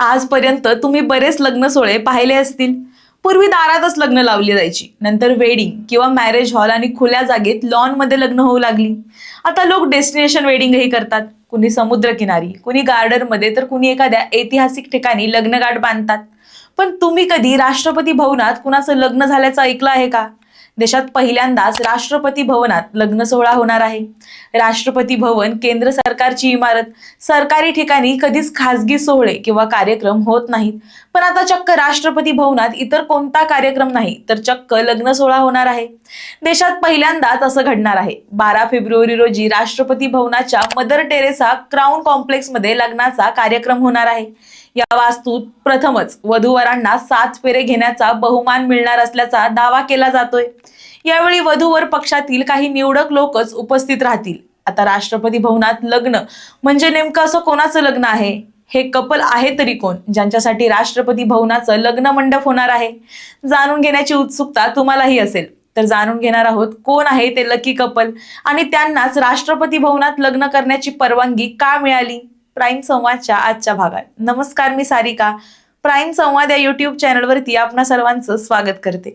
आजपर्यंत तुम्ही बरेच लग्न सोहळे पाहिले असतील. पूर्वी दारातच लग्न लावली जायची. नंतर वेडिंग किंवा मॅरेज हॉल आणि खुल्या जागेत लॉनमध्ये लग्न होऊ लागली. आता लोक डेस्टिनेशन वेडिंगही करतात. कुणी समुद्रकिनारी कुणी गार्डनमध्ये तर कुणी एखाद्या ऐतिहासिक ठिकाणी लग्नगाठ बांधतात. पण तुम्ही कधी राष्ट्रपती भवनात कुणाचं लग्न झाल्याचं ऐकलं आहे का? देशात पहिल्यांदाच राष्ट्रपती भवनात लग्न सोहळा होणार आहे. राष्ट्रपती भवन केंद्र सरकारची इमारत सरकारी ठिकाणी कधीच खासगी सोहळे किंवा कार्यक्रम होत नाहीत. पण आता चक्क राष्ट्रपती भवनात इतर कोणता कार्यक्रम नाही तर चक्क लग्न सोहळा होणार आहे. देशात पहिल्यांदाच असं घडणार आहे. बारा फेब्रुवारी रोजी राष्ट्रपती भवनाच्या मदर टेरेसा क्राऊन कॉम्प्लेक्समध्ये लग्नाचा कार्यक्रम होणार आहे. या वास्तूत प्रथमच वधूवरांना सात फेरे घेण्याचा बहुमान मिळणार असल्याचा दावा केला जातोय. यावेळी वधूवर पक्षातील काही निवडक लोकच उपस्थित राहतील. आता राष्ट्रपती भवनात लग्न म्हणजे नेमकं असं कोणाचं लग्न आहे? हे कपल आहे तरी कोण? ज्यांच्यासाठी राष्ट्रपती भवनाचं लग्न मंडप होणार आहे? जाणून घेण्याची उत्सुकता तुम्हालाही असेल. तर जाणून घेणार आहोत कोण आहे ते लकी कपल? आणि त्यांनाच राष्ट्रपती भवनात लग्न करण्याची परवानगी का मिळाली? प्राईम संवादच्या आजच्या भागात. नमस्कार मी सारिका. प्राईम संवाद या युट्यूब चॅनलवरती आपणा सर्वांचं स्वागत करते.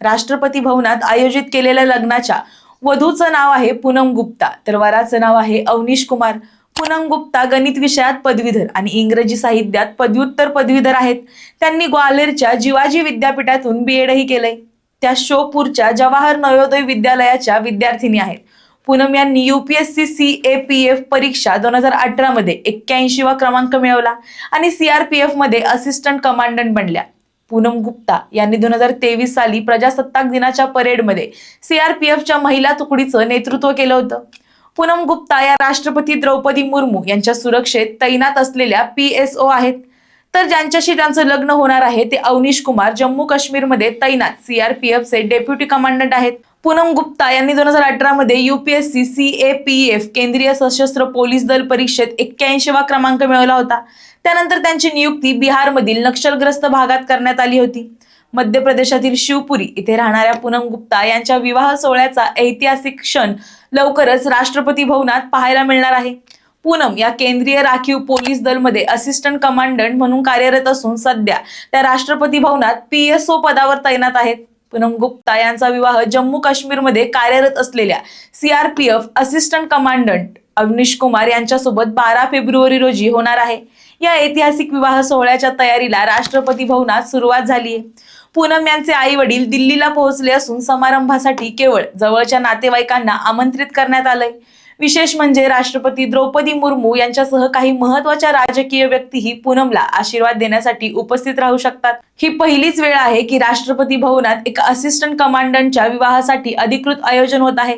राष्ट्रपती भवनात आयोजित केलेल्या लग्नाच्या वधूचं नाव आहे पूनम गुप्ता तर वराचं नाव आहे अवनीश कुमार. पूनम गुप्ता गणित विषयात पदवीधर आणि इंग्रजी साहित्यात पदव्युत्तर पदवीधर आहेत. त्यांनी ग्वाल्हेरच्या जिवाजी विद्यापीठातून बी एडही केलंय. त्या शोपूरच्या जवाहर नवोदय विद्यालयाच्या विद्यार्थिनी आहेत. पूनम यांनी UPSC C A P F परीक्षा दोन हजार अठरा मध्ये एक्क्याऐंशीवा क्रमांक मिळवला आणि सीआरपीएफमध्ये असिस्टंट कमांडंट बनल्या. पूनम गुप्ता यांनी दोन हजार तेवीस साली प्रजासत्ताक दिनाच्या परेडमध्ये सीआरपीएफच्या महिला तुकडीचं नेतृत्व केलं होतं. पूनम गुप्ता या राष्ट्रपती द्रौपदी मुर्मू यांच्या सुरक्षेत तैनात असलेल्या पी एस ओ आहेत. तर ज्यांच्याशी त्यांचं लग्न होणार आहे ते अवनीश कुमार जम्मू काश्मीरमध्ये तैनात सीआरपीएफचे डेप्युटी कमांडंट आहेत. पूनम गुप्ता यांनी दोन हजार अठरा मध्ये UPSC C A P F केंद्रीय सशस्त्र पोलीस दल परीक्षेत एक्क्याऐंशीवा क्रमांक मिळवला होता. त्यानंतर त्यांची नियुक्ती बिहारमधील नक्षलग्रस्त भागात करण्यात आली होती. मध्य प्रदेशातील शिवपुरी इथे राहणाऱ्या पूनम गुप्ता यांच्या विवाह सोहळ्याचा ऐतिहासिक क्षण लवकरच राष्ट्रपती भवनात पाहायला मिळणार आहे. पूनम या केंद्रीय राखीव पोलीस दलमध्ये असिस्टंट कमांडंट म्हणून कार्यरत असून सध्या त्या राष्ट्रपती भवनात पीएसओ पदावर तैनात आहेत. पूनम गुप्ता यांचा विवाह जम्मू काश्मीरमध्ये कार्यरत असलेल्या CRPF assistant commandant Avneesh Kumar यांच्यासोबत बारा फेब्रुवारी रोजी होणार आहे. या ऐतिहासिक विवाह सोहळ्याच्या तयारीला राष्ट्रपती भवनात सुरुवात झाली आहे. पूनम यांचे आई वडील दिल्लीला पोहोचले असून समारंभासाठी केवळ जवळच्या नातेवाईकांना आमंत्रित करण्यात आलंय. विशेष म्हणजे राष्ट्रपती द्रौपदी मुर्मू यांच्यासह काही महत्त्वाच्या राजकीय व्यक्तीही पूनमला आशीर्वाद देण्यासाठी उपस्थित राहू शकतात. ही पहिलीच वेळ आहे की राष्ट्रपती भवनात एका असिस्टंट कमांडंटच्या विवाहासाठी अधिकृत आयोजन होत आहे.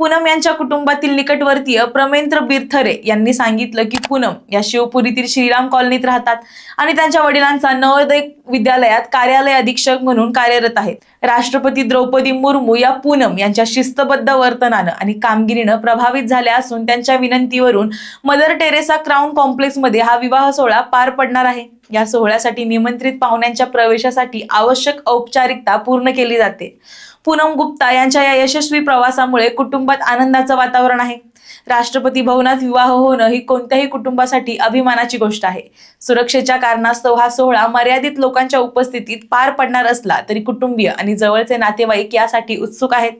पूनम यांच्या कुटुंबातील निकटवर्तीय प्रमेंद्र बिरथरे यांनी सांगितलं की पूनम या शिवपुरीतील श्रीराम कॉलनीत राहतात आणि त्यांच्या वडिलांचा नवोदय विद्यालयात कार्यालय अधीक्षक म्हणून कार्यरत आहेत. राष्ट्रपती द्रौपदी मुर्मू या पूनम यांच्या शिस्तबद्ध वर्तनानं आणि कामगिरीनं प्रभावित झाल्या असून त्यांच्या विनंतीवरून मदर टेरेसा क्राऊन कॉम्प्लेक्समध्ये हा विवाह सोहळा पार पडणार आहे. या सोहळ्यासाठी निमंत्रित पाहुण्यांच्या प्रवेशासाठी आवश्यक औपचारिकता पूर्ण केली जाते. पूनम गुप्ता यांच्या या यशस्वी प्रवासामुळे कुटुंबात आनंदाचं वातावरण आहे. राष्ट्रपती भवनात विवाह होणं ही कोणत्याही कुटुंबासाठी अभिमानाची गोष्ट आहे. सुरक्षेच्या कारणास्तव हा सोहळा मर्यादित लोकांच्या उपस्थितीत पार पडणार असला तरी कुटुंबीय आणि जवळचे नातेवाईक यासाठी उत्सुक आहेत.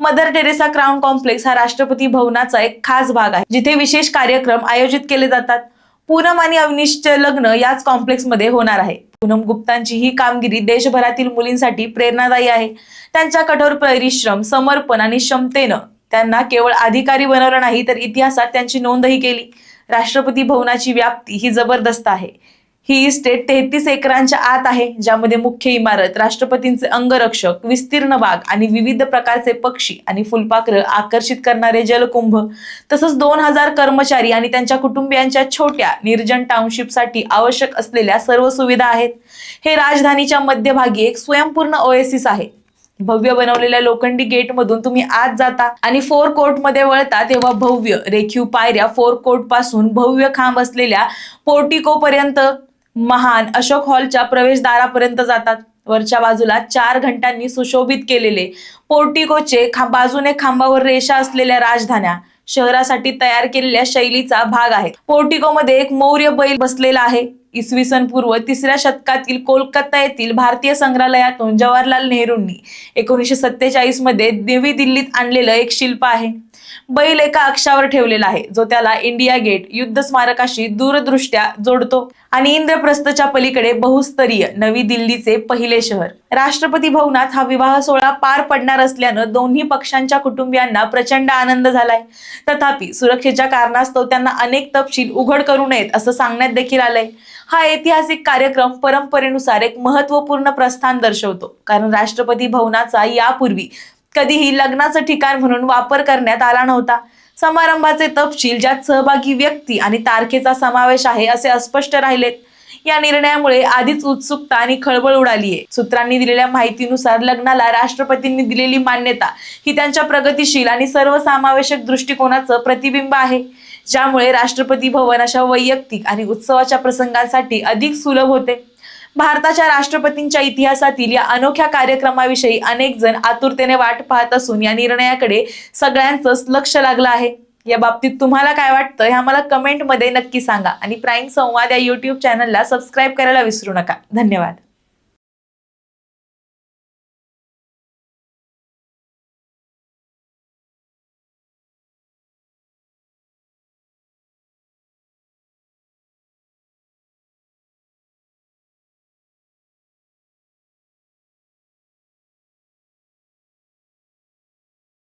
मदर टेरेसा क्राऊन कॉम्प्लेक्स हा राष्ट्रपती भवनाचा एक खास भाग आहे जिथे विशेष कार्यक्रम आयोजित केले जातात. पूनम आणि अवनीशचे लग्न याच कॉम्प्लेक्समध्ये होणार आहे. पूनम गुप्तांची ही कामगिरी देशभरातील मुलींसाठी प्रेरणादायी आहे. त्यांच्या कठोर परिश्रम समर्पण आणि क्षमतेनं त्यांना केवळ अधिकारी बनवलं नाही तर इतिहासात त्यांची नोंदही केली. राष्ट्रपती भवनाची व्याप्ती ही जबरदस्त आहे. ही इस्टेट तेहतीस एकरांच्या आत आहे ज्यामध्ये मुख्य इमारत राष्ट्रपतींचे अंगरक्षक विस्तीर्ण बाग आणि विविध प्रकारचे पक्षी आणि फुलपाखरं आकर्षित करणारे जलकुंभ तसंच दोन हजार कर्मचारी आणि त्यांच्या कुटुंबियांच्या छोट्या निर्जन टाउनशिपसाठी आवश्यक असलेल्या सर्व सुविधा आहेत. हे राजधानीच्या मध्यभागी एक स्वयंपूर्ण ओएसिस आहे. भव्य बनवलेल्या लोखंडी गेट मधून तुम्ही आत जाता आणि फोर कोर्टमध्ये वळता तेव्हा भव्य रेखीव पायऱ्या फोर कोर्टपासून भव्य खांब असलेल्या पोर्टिको पर्यंत महान अशोक हॉलच्या प्रवेशद्वारापर्यंत जातात. वरच्या बाजूला चार घंटांनी सुशोभित केलेले पोर्टिकोचे बाजूने खांबावर रेषा असलेल्या राजधान्या शहरासाठी तयार केलेल्या शैलीचा भाग आहे. पोर्टिकोमध्ये एक मौर्य बैल बसलेला आहे. इसवी सन पूर्व तिसऱ्या शतकातील कोलकाता येथील भारतीय संग्रहालयातून जवाहरलाल नेहरूंनी एकोणीसशे सत्तेचाळीसमध्ये नवी दिल्लीत आणलेलं एक शिल्प आहे. बैल एका अक्षावर ठेवलेला आहे जो त्याला इंडिया गेट युद्ध स्मारकाशी दूरदृष्ट्या जोडतो. आणि इंद्रप्रस्थच्या पलीकडे बहुस्तरीय नवी दिल्लीचे पहिले शहर. राष्ट्रपती भवनात हा विवाह सोहळा पार पडणार असल्यानं दोन्ही पक्षांच्या कुटुंबियांना प्रचंड आनंद झालाय. तथापि सुरक्षेच्या कारणास्तव त्यांना अनेक तपशील उघड करू नयेत असं सांगण्यात देखील आलंय. हा ऐतिहासिक कार्यक्रम परंपरेनुसार एक महत्त्वपूर्ण प्रस्थान दर्शवतो. कारण राष्ट्रपती भवनाचा यापूर्वी कधीही लग्नाचं ठिकाण म्हणून वापर करण्यात आला नव्हता. समारंभाचे तपशील ज्यात सहभागी व्यक्ती आणि तारखेचा समावेश आहे असे अस्पष्ट राहिलेत. या निर्णयामुळे आधीच उत्सुकता आणि खळबळ उडाली आहे सूत्रांनी दिलेल्या माहितीनुसार लग्नाला राष्ट्रपतींनी दिलेली मान्यता ही त्यांच्या प्रगतीशील आणि सर्वसमावेशक दृष्टिकोनाचं प्रतिबिंब आहे. ज्यामुळे राष्ट्रपती भवन अशा वैयक्तिक आणि उत्सवाच्या प्रसंगांसाठी अधिक सुलभ होते. भारताच्या राष्ट्रपतींच्या इतिहासातील या अनोख्या कार्यक्रमाविषयी अनेक जण आतुरतेने वाट पाहत असून या निर्णयाकडे सगळ्यांचंच लक्ष लागलं आहे. या बाबतीत तुम्हाला काय वाटतं हे आम्हाला कमेंटमध्ये नक्की सांगा. आणि प्राईम संवाद या युट्यूब चॅनलला सबस्क्राईब करायला विसरू नका. धन्यवाद.